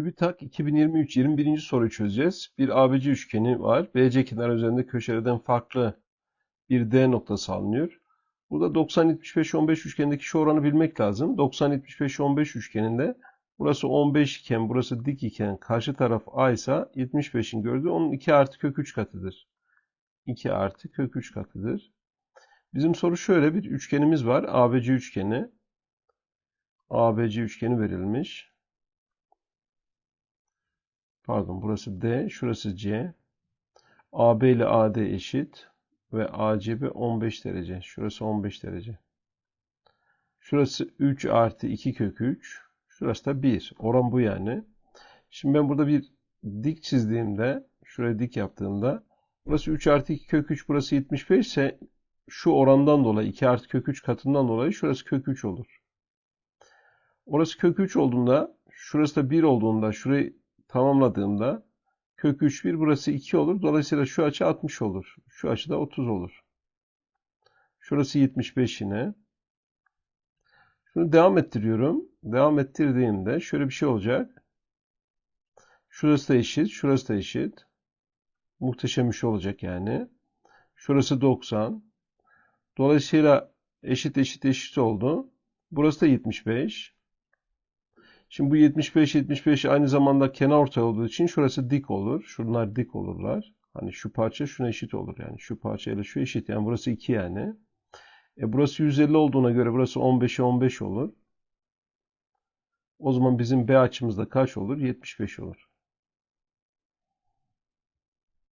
TÜBİTAK 2023 21. soruyu çözeceğiz. Bir ABC üçgeni var. BC kenar üzerinde köşelerden farklı bir D noktası alınıyor. Burada 90 75 15 üçgenindeki şu oranı bilmek lazım. 90 75 15 üçgeninde burası 15 iken burası dik iken karşı taraf A ise 75'in gördüğü onun 2 artı kök 3 katıdır. 2 artı kök 3 katıdır. Bizim soru şöyle bir üçgenimiz var. ABC üçgeni. ABC üçgeni verilmiş. Pardon burası D, şurası C. AB ile AD eşit ve ACB 15 derece. Şurası 15 derece. Şurası 3 artı 2 kök 3. Şurası da 1. Oran bu yani. Şimdi ben burada bir dik çizdiğimde, şuraya dik yaptığımda burası 3 artı 2 kök 3, burası 75 ise şu orandan dolayı 2 artı kök 3 katından dolayı şurası kök 3 olur. Orası kök 3 olduğunda, şurası da 1 olduğunda, şurayı tamamladığımda kök 3 1 burası 2 olur. Dolayısıyla şu açı 60 olur. Şu açı da 30 olur. Şurası 75 yine. Şunu devam ettiriyorum. Devam ettirdiğimde şöyle bir şey olacak. Şurası da eşit, şurası da eşit. Muhteşem bir şey olacak yani. Şurası 90. Dolayısıyla eşit eşit eşit oldu. Burası da 75. Şimdi bu 75 75 aynı zamanda kenar ortay olduğu için şurası dik olur. Şunlar dik olurlar. Hani şu parça şuna eşit olur yani. Şu parça ile şu eşit. Yani burası 2 yani. E burası 150 olduğuna göre burası 15'e 15 olur. O zaman bizim B açımızda kaç olur? 75 olur.